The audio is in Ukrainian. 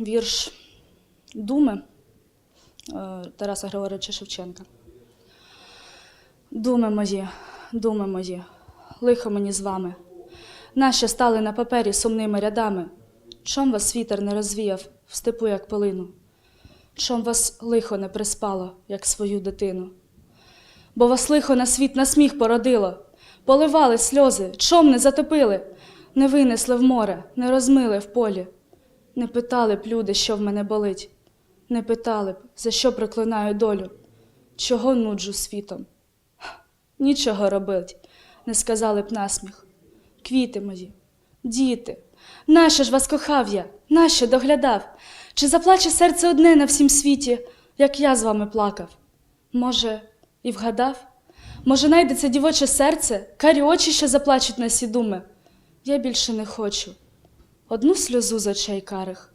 вірш Думи е, Тараса Григоровича Шевченка. Думи мої, думи мої, лихо мені з вами, нащо стали на папері сумними рядами? Чом вас вітер не розвіяв в степу, як полину? Чом вас лихо не приспало, як свою дитину? Бо вас лихо на світ на сміх породило, поливали сльози, чом не затопили, не винесли в море, не розмили в полі. Не питали б люди, що в мене болить, не питали б, за що проклинаю долю, чого нуджу світом. Нічого робить, не сказали б насміх. Квіти мої, діти, нащо ж вас кохав я, нащо доглядав? Чи заплаче серце одне на всім світі, як я з вами плакав? Може, і вгадав? Може, найдеться дівоче серце, карі очі, що заплачуть на сі думи? Я більше не хочу одну сльозу з очей карих,